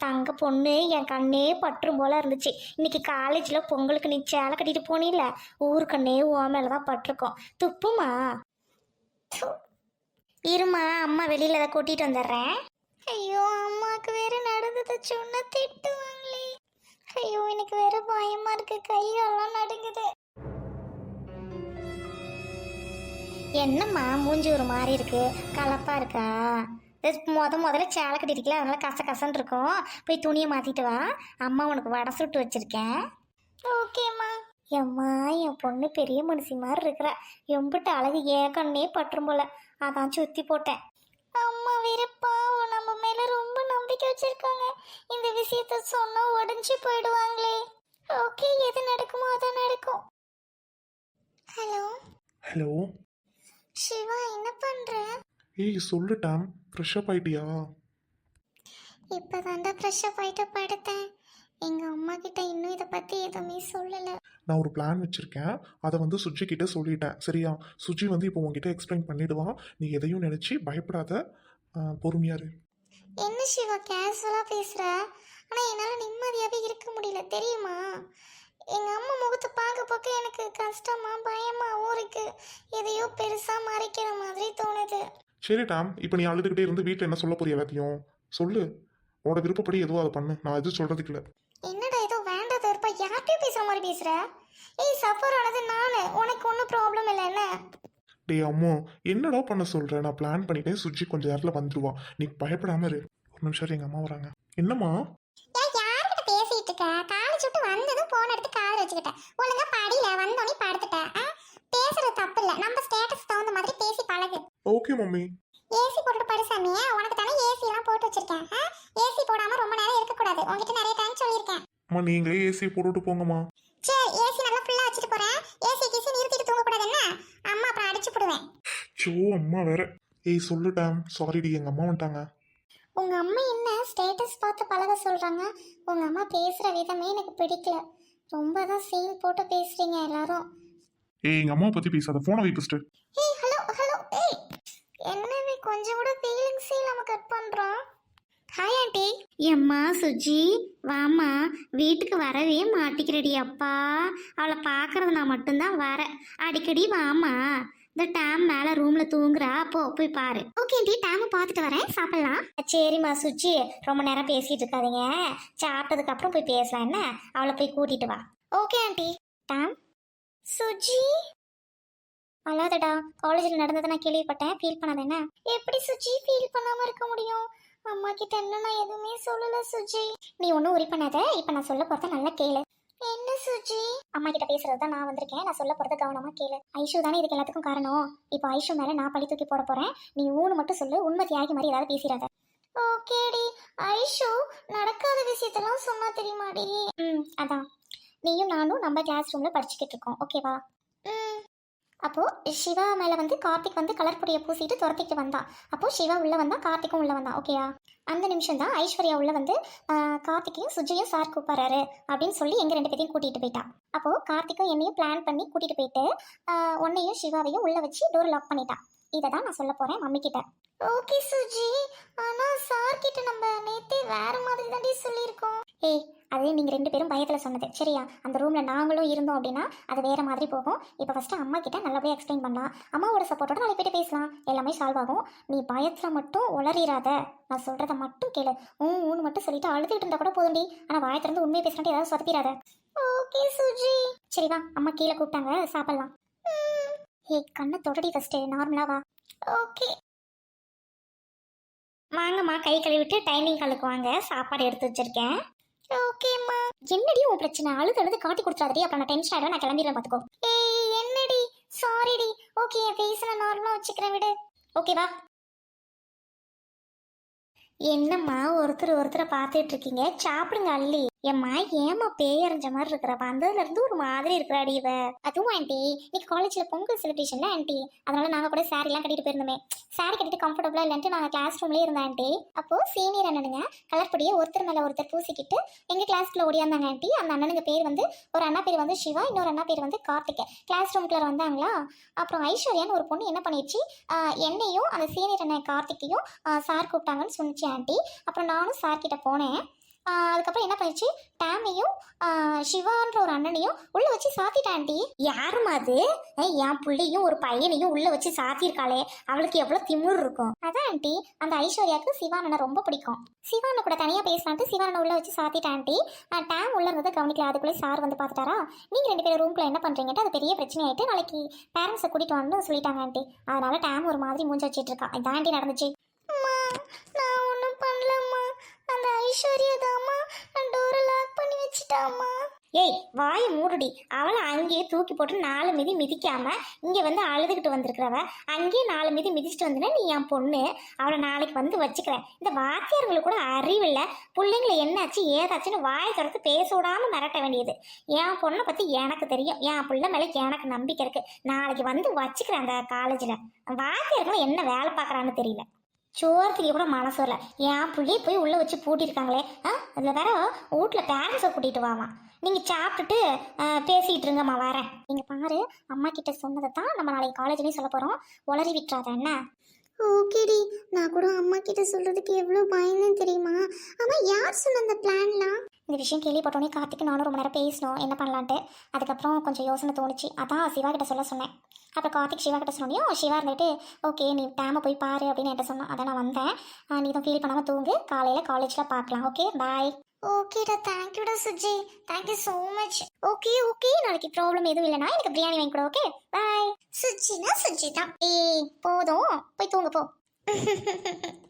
தங்க பொண்ணு என் கண்ணே பற்றும் போல இருந்துச்சு. இன்னைக்கு காலேஜில் பொங்கலுக்கு நீ சேலை கட்டிட்டு போனில்ல ஊர் கண்ணே ஓ மேலே தான் பட்டிருக்கோம். துப்புமா? து. இருமா அம்மா வெளியில் அதை கூட்டிட்டு வந்துடுறேன். ஐயோ அம்மாவுக்கு வேற நடந்ததை சொன்ன திட்டுவாங்களே. ஐயோ எனக்கு வேற பயமா இருக்கு. கையெல்லாம் நடுங்குது. என்னம்மா மூஞ்சி ஒரு மாதிரி இருக்கு. கலப்பா இருக்கா? முத முதல்ல சேலை கட்டிருக்கல அதனால கச கசன்னு இருக்கும். போய் துணியை மாத்திட்டு வா. அம்மா உனக்கு வடை சுட்டு வச்சிருக்கேன். ஓகேம்மா எம்மா என் பொண்ணு பெரிய மனுஷி மாதிரி இருக்கிற. எம்பிட்டு அழகு ஏகன்னே பற்றும் போல. அதான் சுத்தி போட்டேன். அம்மா வேறப்பா. நம்ம மேல ரொம்ப நம்பிக்கை வச்சிருக்காங்க. இந்த விஷயத்த சொன்னா உடஞ்சி போயிடுவாங்களே. ஓகே எது நடக்குமோ அதான் நடக்கும். ஹலோ? ஹலோ? சிவா என்ன பண்ற? ஏய் சொல்லு டாம் ஃப்ரெஷ் அப் ஆயிட்டியா? இப்பதான்டா ஃப்ரெஷ் அப் ஆயிட்டு படுத்தேன். எங்க அம்மா கிட்ட இன்னும் இதை பத்தி எதுவுமே சொல்லல. நான் ஒரு பிளான் வச்சிருக்கேன். அதை வந்து சுஜி கிட்ட சொல்லிட்டேன். சரியா? சுஜி வந்து இப்போ உங்ககிட்ட எக்ஸ்பிளைன் பண்ணிடுவான் நீ எதையும் நினைச்சு பயப்படாத. ஆஹ், பொறுமையா இரு. என்ன சிவா கேஷுவலா பேசுற? ஆனா என்னால நிம்மதியாவே இருக்க முடியல. தெரியுமா? எங்க அம்மா முகத்தை பார்க்க பார்க்க எனக்கு கஷ்டமா பயமாவும் இருக்கு. எதையோ பெருசா மறைக்கிற மாதிரி தோணுது. சரி டாம் இப்போ நீ அழுதுகிட்டே இருந்து வீட்டில் என்ன சொல்ல போறிய எல்லாத்தையும்? சொல்லு. உன்னோட விருப்பப்படி எதுவும் அதை பண்ணு. நான் எதுவும் சொல்றதுக்கு இல்லை என்னடா ஏதோ வேண்டாத இருப்பா யார்கிட்டயும் பேசுற மாதிரி பேசுற? ஏய் சஃபர் ஆனது நானு. உனக்கு ஒன்றும் ப்ராப்ளம் இல்லை என்ன? டேய் அம்மோ என்னடா பண்ண சொல்ற? நான் பிளான் பண்ணிட்டேன். சுஜி கொஞ்ச நேரத்தில் வந்துருவா. நீ பயப்படாம இரு. ஒரு நிமிஷம் இரு, எங்க அம்மா வராங்க. என்னம்மா? ஏன் யார்கிட்ட பேசிட்டு இருக்க? விட்டு வந்ததும் போன் எடுத்து காது வச்சுக்கிட்டேன் ஒழுங்கா படியில வந்தோடனே படுத்துட்டேன்? பேசுறது தப்பு இல்ல. நம்ம ஸ்டேட்டஸ் தகுந்த மாதிரி பேசி பழகு. Okay mummy. ஏசி போட்டுட்டு படு சாமியே உனக்கு தானே ஏசி எல்லாம் போட்டு வச்சிருக்கேன். ஏசி போடாம ரொம்ப நேரம் இருக்க கூடாது உன்கிட்ட நிறைய டைம் சொல்லியிருக்கேன். அம்மா நீங்களே ஏசி போட்டுட்டு போங்கம்மா. சரி ஏசி நல்லா ஃபுல்லா வச்சுட்டு போறேன். ஏசி கீசி நிறுத்திட்டு தூங்க கூடாது என்ன? அம்மா அப்புறம் அடிச்சு போடுவேன். சோ அம்மா வேற. ஏய் சொல்லு டாம் சாரிடி எங்க அம்மா வந்துட்டாங்க. உங்க அம்மா என்ன ஸ்டேட்டஸ் பார்த்து பழக சொல்றாங்க? உங்க அம்மா பேசுற விதமே எனக்கு பிடிக்கல. ரொம்ப தான் சீன் போட்டு பேசுறீங்க எல்லாரும். ஏய் எங்க அம்மாவை பத்தி பேசாத. போனை வை ஃபர்ஸ்ட் ஏய் ஹலோ ஹலோ ஏய் என்னவே கொஞ்சம் கூட ஃபீலிங்ஸே இல்லாம கட் பண்றோம் ஹாய் ஆண்டி எம்மா சுஜி வாம்மா. வீட்டுக்கு வரவே மாட்டிக்கிறடி அப்பா. அவளை பார்க்கறது நான் மட்டும்தான் வரேன் அடிக்கடி வாம்மா. இந்த டேம் மேலே ரூமில் தூங்குறா. போ போய் பாரு. Okay aunty. டேம் பார்த்துட்டு வரேன். சாப்பிடலாம். சரிம்மா சுஜி. ரொம்ப நேரம் பேசிட்டு இருக்காதீங்க. சாப்பிட்டதுக்கு அப்புறம் போய் பேசலாம். என்ன? அவளை போய் கூட்டிட்டு வா. Okay aunty. டேம். சுஜி. அல்லாதடா காலேஜில் நடந்ததை நான் கேள்விப்பட்டேன். ஃபீல் பண்ணாத என்ன? எப்படி சுஜி ஃபீல் பண்ணாம இருக்க முடியும்? அம்மா கிட்ட என்ன நான் எதுவுமே சொல்லல சுஜி. நீ ஒன்றும் உரி பண்ணாத. இப்போ நான் சொல்ல போறத நல்லா கேளு. என்ன சுஜி? அம்மா கிட்ட பேசுறது தான் நான் வந்திருக்கேன். நான் சொல்ல போறத கவனமா கேளு. ஐஷு தானே இதுக்கு எல்லாத்துக்கும் காரணம். இப்போ ஐஷு மேல நான் பழி தூக்கி போட போறேன். நீ ஊனு மட்டும் சொல்லு. உண்மை தியாகி மாதிரி ஏதாவது பேசிடாத. ஓகேடி. ஐஷு நடக்காத விஷயத்தெல்லாம் சொன்னா தெரியுமாடி? ம் அதான். நீயும் நானும் நம்ம கிளாஸ் ரூம்ல படிச்சுக்கிட்டு இருக்கோம். ஓகேவா ம். அப்போது சிவா மேலே வந்து கார்த்திக் வந்து கலர் பொடியை பூசிட்டு துரத்திட்டு வந்தான் அப்போது சிவா உள்ளே வந்தால் கார்த்திக்கும் உள்ளே வந்தான் ஓகேயா அந்த நிமிஷம் தான் ஐஸ்வர்யா உள்ள வந்து கார்த்திக்கையும் சுஜியும் சார் கூப்பிட்றாரு அப்படின்னு சொல்லி எங்கள் ரெண்டு பேரையும் கூட்டிகிட்டு போயிட்டான் அப்போ கார்த்திக்கும் என்னையும் பிளான் பண்ணி கூட்டிகிட்டு போயிட்டு உன்னையும் சிவாவையும் உள்ளே வச்சு டோர் லாக் பண்ணிட்டான் இதை தான் நான் சொல்ல போகிறேன் மம்மி கிட்ட. ஓகே சுஜி ஆனால் சார் கிட்ட நம்ம நேத்தே வேற மாதிரி தாண்டி சொல்லியிருக்கோம். ஏய் அது நீங்க ரெண்டு பேரும் பயத்துல சொன்னது. சரியா? அந்த ரூம்ல நாங்களும் இருந்தோம் அப்படின்னா அது வேற மாதிரி போகும். இப்போ ஃபர்ஸ்ட் அம்மா கிட்ட நல்லபடியா எக்ஸ்பிளைன் பண்ணலாம். அம்மாவோட சப்போர்ட்டோட நாளை போயிட்டு பேசலாம். எல்லாமே சால்வ் ஆகும். நீ பயத்துல மட்டும் உளறிடாத நான் சொல்றத மட்டும் கேளு. ஊன் ஊன்னு மட்டும் சொல்லிட்டு அழுதுகிட்டு இருந்தா கூட போதும்டி. ஆனா வாயை திறந்து உண்மையை பேசிட்டு ஏதாவது சொதப்பிடாத ஓகே சுஜி சரி வா அம்மா கீழே கூப்பிட்டாங்க. சாப்பிடலாம். ஏய் கண்ணை தொடடி ஃபர்ஸ்ட் நார்மலா வா. ஓகே வாங்கம்மா கை கழுவிட்டு டைனிங் காலுக்கு வாங்க. சாப்பாடு எடுத்து வச்சிருக்கேன். ஓகேம்மா. என்னடி உன் பிரச்சனை? அழுது அழுது காட்டி கொடுத்துறாதடி. அப்புறம் நான் டென்ஷன் ஆயிடும் நான் கிளம்பிடுறேன் பார்த்துக்கோ ஏய் என்னடி? சாரிடி ஓகே என் ஃபேஸ் நான் நார்மலாக வச்சுக்கிறேன் விடு. ஓகேவா என்னம்மா ஒருத்தர் ஒருத்தரை பார்த்துட்டு இருக்கீங்க. சாப்பிடுங்க அள்ளி. ஏம்மா ஏமா பேயறிஞ்ச மாதிரி இருக்கிற? வந்ததுல இருந்து ஒரு மாதிரி இருக்கிறாடி இவ. அதுவும் ஆண்டி இன்னைக்கு காலேஜ்ல பொங்கல் செலிப்ரேஷன்ல ஆண்டி அதனால நாங்க கூட சாரி எல்லாம் கட்டிட்டு போயிருந்தோமே. சாரி கட்டிட்டு கம்ஃபர்டபுளா இல்லைன்ட்டு நாங்க கிளாஸ் ரூம்லயே இருந்தோம் ஆண்டி அப்போ சீனியர் அண்ணனுங்க கலர் பொடியை ஒருத்தர் மேல ஒருத்தர் பூசிக்கிட்டு எங்க கிளாஸ்ல ஓடியாந்தாங்க ஆண்டி அந்த அண்ணனுங்க பேர் வந்து ஒரு அண்ணா பேர் வந்து சிவா இன்னொரு அண்ணா பேர் வந்து கார்த்திக். கிளாஸ் ரூம்குள்ள வந்தாங்களா? அப்புறம் ஐஸ்வர்யான்னு ஒரு பொண்ணு என்ன பண்ணிடுச்சு? என்னையும் அந்த சீனியர் அண்ணன் கார்த்திக்கையும் சார் கூப்பிட்டாங்கன்னு சொன்னிச்சு ஆண்டி அப்புறம் நானும் சார் கிட்ட போனேன். அதுக்கப்புறம் என்ன பண்ணிச்சு? டேமையும் சிவான்ற ஒரு அண்ணனையும் உள்ள வச்சு சாத்திட்டாண்டி ஆண்டி. யாருமா அது? ஏய், என் பிள்ளையும் ஒரு பையனையும் உள்ள வச்சு சாத்தியிருக்காளே. அவளுக்கு எவ்வளவு திமிர் இருக்கும். அதான் ஆண்டி அந்த ஐஸ்வர்யாவுக்கு சிவானனை ரொம்ப பிடிக்கும். சிவான கூட தனியா பேசலான்ட்டு சிவானனை உள்ள வச்சு சாத்திட்டாண்டி டேம் உள்ள இருந்ததை கவனிக்கல. அதுக்குள்ளே சார் வந்து பார்த்துட்டாரா? நீங்க ரெண்டு பேரும் ரூம்ல என்ன பண்றீங்கட்டு அது பெரிய பிரச்சனை ஆயிட்டு நாளைக்கு பேரண்ட்ஸை கூட்டிட்டு வந்து சொல்லிட்டாங்க ஆண்டி. அதனால டேம் ஒரு மாதிரி மூஞ்சி வச்சிட்டு இருக்கா. இதான் ஆண்டி நடந்துச்சு. நான் ஒன்றும் பண்ணலம்மா. அந்த ஐஸ்வர்யா தான் பண்ணி ஏய் வாய மூடுடி. அவளை அங்கேயே தூக்கி போட்டு நாலு மிதி மிதிக்காம இங்க வந்து அழுதுகிட்டு வந்திருக்கிறவ அங்கேயே நாலு மிதி மிதிச்சிட்டு வந்தனா நீ என் பொண்ணு. அவளை நாளைக்கு வந்து வச்சுக்கிறேன். இந்த வாத்தியார்களுக்கு கூட அறிவில்ல. பிள்ளைங்களை என்னாச்சு ஏதாச்சுன்னு வாயை திறந்து பேச விடாம மிரட்ட வேண்டியது. என் பொண்ணை பத்தி எனக்கு தெரியும். என் பிள்ளை மேல எனக்கு நம்பிக்கை இருக்கு. நாளைக்கு வந்து வச்சுக்கிறேன் அந்த காலேஜில் வாத்தியார்களும் என்ன வேலை பார்க்குறான்னு தெரியல. சோர்த்துக்கு கூட மனசு வரல. என் புள்ளைய போய் உள்ளே வச்சு பூட்டியிருக்காங்களே. ஆ அதில் வேற வீட்டில் பேரண்ட்ஸை கூட்டிகிட்டு வாமா. நீங்கள் சாப்பிட்டுட்டு பேசிகிட்டு இருங்கம்மா வரேன். நீங்கள் பாரு அம்மா கிட்ட சொன்னதை தான் நம்ம நாளைக்கு காலேஜ்லேயும் சொல்ல போகிறோம் உளறி விட்டுறாத என்ன? ஓகேடி. நான் கூட அம்மா கிட்ட சொல்கிறதுக்கு எவ்வளோ பயந்துன்னு தெரியுமா? அம்மா யார் சொன்ன அந்த பிளான்லாம் இந்த விஷயம் கேள்விப்பட்டோன்னே கார்த்திக் நானும் ரொம்ப நேரம் பேசணும் என்ன பண்ணலான்ட்டு. அதுக்கப்புறம் கொஞ்சம் யோசனை தோணுச்சு. அதான் சிவா கிட்ட சொல்ல சொன்னேன். அப்புறம் கார்த்திக் சிவா கிட்ட சொன்னோம். சிவா இருந்துட்டு ஓகே நீ டேமை போய் பாரு அப்படின்னு என்கிட்ட சொன்னான். அதான் நான் வந்தேன். நீ தான் ஃபீல் பண்ணாமல் தூங்கு. காலையில் காலேஜில் பார்க்கலாம். ஓகே பாய் ஓகேடா தேங்க்யூடா Suji. Thank you so much okay okay நாளைக்கு ப்ராப்ளம் எதுவும் இல்லைனா எனக்கு பிரியாணி வாங்கி கொடு ஓகே பாய் சுஜினா சுஜி தான் ஏய் போதும். போய் தூங்க போ.